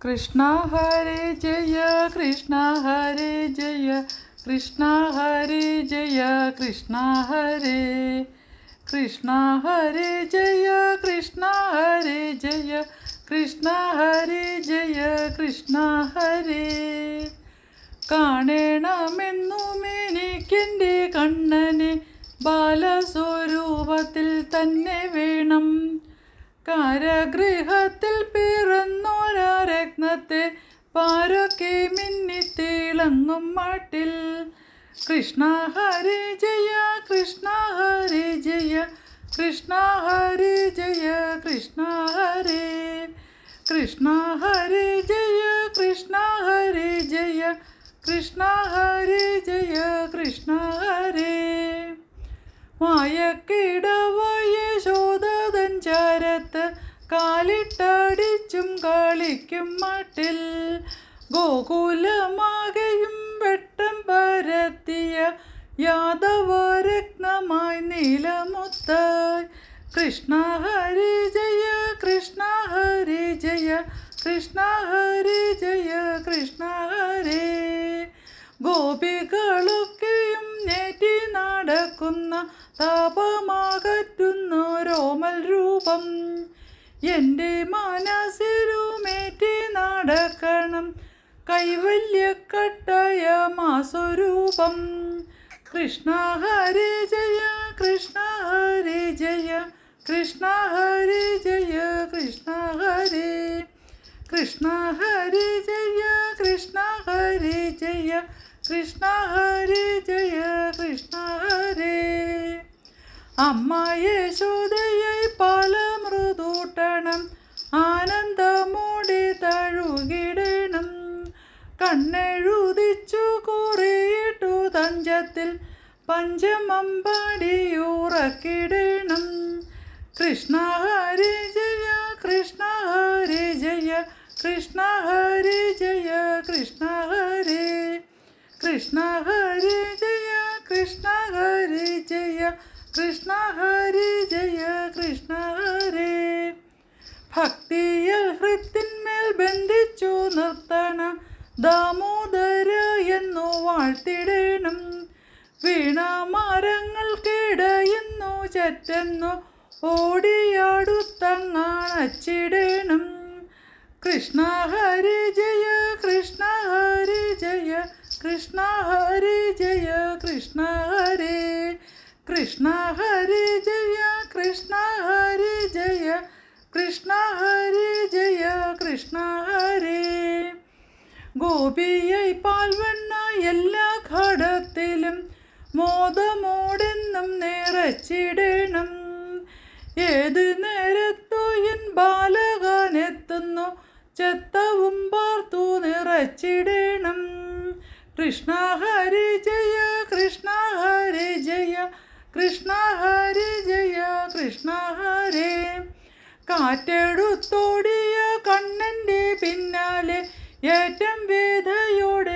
കൃഷ്ണ ഹരേ ജയ കൃഷ്ണ ഹരേ ജയ കൃഷ്ണ ഹരേ ജയ കൃഷ്ണ ഹരേ കൃഷ്ണ ഹരേ ജയ കൃഷ്ണ ഹരേ ജയ കൃഷ്ണ ഹരേ ജയ കൃഷ്ണ ഹരേ. കാണണമെന്നും എനിക്കെന്റെ കണ്ണനെ ബാലസ്വരൂപത്തിൽ തന്നെ വേണം. കാരഗൃഹത്തിൽ പിറന്നോരാ രത്നത്തെ പാരൊക്കെ മിന്നിത്തിളങ്ങും മാട്ടിൽ. കൃഷ്ണ ഹരി ജയ കൃഷ്ണ ഹരി ജയ കൃഷ്ണ ഹരി ജയ കൃഷ്ണ ഹരി. കൃഷ്ണ ഹരി ജയ കൃഷ്ണ ഹരി ജയ കൃഷ്ണ ഹരി ജയ കൃഷ്ണ ഹരി. മായക്കിടവയ ശോധതൻ ചാരത്ത് കാലിട്ടടിച്ചും കളിക്കും മട്ടിൽ. ഗോകുലമാകയും വെട്ടം പരത്തിയ യാദവരത്നമായി നീലമുത്തായി. കൃഷ്ണ ഹരി ജയ കൃഷ്ണ ഹരി ജയ കൃഷ്ണ ഹരി ജയ കൃഷ്ണ ഹരി. ഗോപികളൊക്കെയും നേറ്റി നടക്കുന്ന താപമാകറ്റുന്നു രോമൽ രൂപം. എന്റെ മനസ്സിലുമേറ്റി നടക്കണം. കൈവല്യക്കട്ടയ മാസ്വരൂപം കൃഷ്ണ ഹരി ജയ കൃഷ്ണ ഹരി ജയ കൃഷ്ണ ഹരി ജയ കൃഷ്ണ ഹരി. കൃഷ്ണ ഹരി ജയ കൃഷ്ണ ഹരി ജയ കൃഷ്ണ ഹരി ജയ കൃഷ്ണ ഹരി. അമ്മ യേശോദയ പല തഞ്ചത്തിൽ പഞ്ചമമ്പാടി ഉറക്കിടണം. കൃഷ്ണ ഹരി ജയ കൃഷ്ണ ഹരി ജയ കൃഷ്ണ ഹരി ജയ കൃഷ്ണ ഹരി. കൃഷ്ണ ഹരി ജയ കൃഷ്ണ ഹരി ജയ കൃഷ്ണ ഹരി ജയ കൃഷ്ണ ഹരി. ഭക്തിയിൽ ഹൃത്തിന്മേൽ ബന്ധിച്ചു നിർത്തണം. ദാമോദര എന്നു വാഴ്ത്തിടണം. വീണ മരങ്ങൾക്കിടയുന്നു ചറ്റെന്നു ഓടിയാടുത്തങ്ങാണച്ചിടണം. കൃഷ്ണ ഹരി ജയ കൃഷ്ണ ഹരി ജയ കൃഷ്ണ ഹരി ജയ കൃഷ്ണ ഹരി. കൃഷ്ണ ഹരി ജയ കൃഷ്ണ ഹരി ജയ കൃഷ്ണ ഹരി ജയ കൃഷ്ണ ഹരി. ഗോപിയായി പാൽവണ്ണ എല്ലാ ഘടത്തിലും മോദമോടെന്നും നിറച്ചിടണം. ഏത് നേരത്തു എൻ ബാലകനെത്തുന്നു ചെത്തവും പാർത്തു നിറച്ചിടണം. കൃഷ്ണ ഹരി ജയ കൃഷ്ണ ഹരി ജയ കൃഷ്ണ ഹരി ജയ കൃഷ്ണ ഹരേ. കാറ്റെടുത്തോടിയ കണ്ണന്റെ പിന്നാലെ ഏറ്റം വേദയോടെ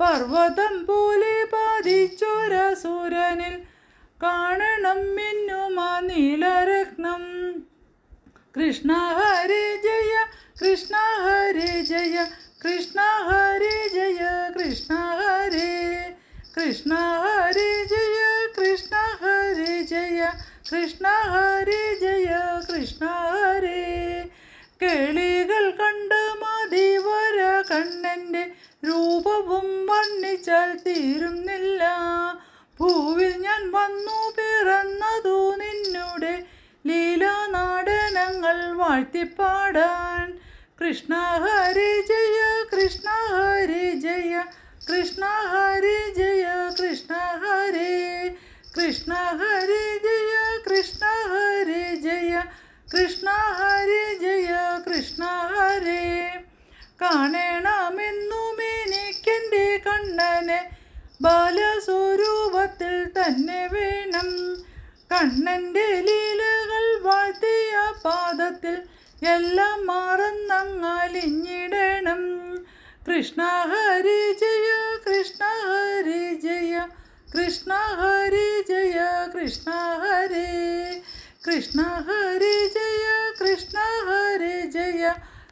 പർവതം പോലെ പാതിച്ചൊരസുരനിൽ കാണണം മിന്നുമാ നീലരത്നം. കൃഷ്ണ ഹരി ജയ കൃഷ്ണ ഹരി ജയ കൃഷ്ണ ഹരി ജയ കൃഷ്ണ ഹരി. കൃഷ്ണ ഹരി ജയ കൃഷ്ണ ഹരി ജയ കൃഷ്ണ ഹരി ജയ കൃഷ്ണ ഹരി. വര കണ്ണന്റെ രൂപവും വർണിച്ചാൽ തീരുന്നില്ല. ഭൂവിൽ ഞാൻ വന്നു പിറന്നതു നിന്നുടെ ലീലാനാടനങ്ങൾ വാഴ്ത്തിപ്പാടാൻ. കൃഷ്ണ ഹരി ജയ കൃഷ്ണ ഹരി ജയ കൃഷ്ണ ഹരി ജയ കൃഷ്ണ ഹരി കൃഷ്ണ ഹരി കാണണമെന്നും എനിക്കെന്റെ കണ്ണനെ ബാലസ്വരൂപത്തിൽ തന്നെ വേണം. കണ്ണന്റെ ലീലകൾ വാഴ്ത്തിയ പാദത്തിൽ എല്ലാം മാറുന്നങ്ങാലിഞ്ഞിടണം. കൃഷ്ണ ഹരി ജയ കൃഷ്ണ ഹരി ജയ കൃഷ്ണ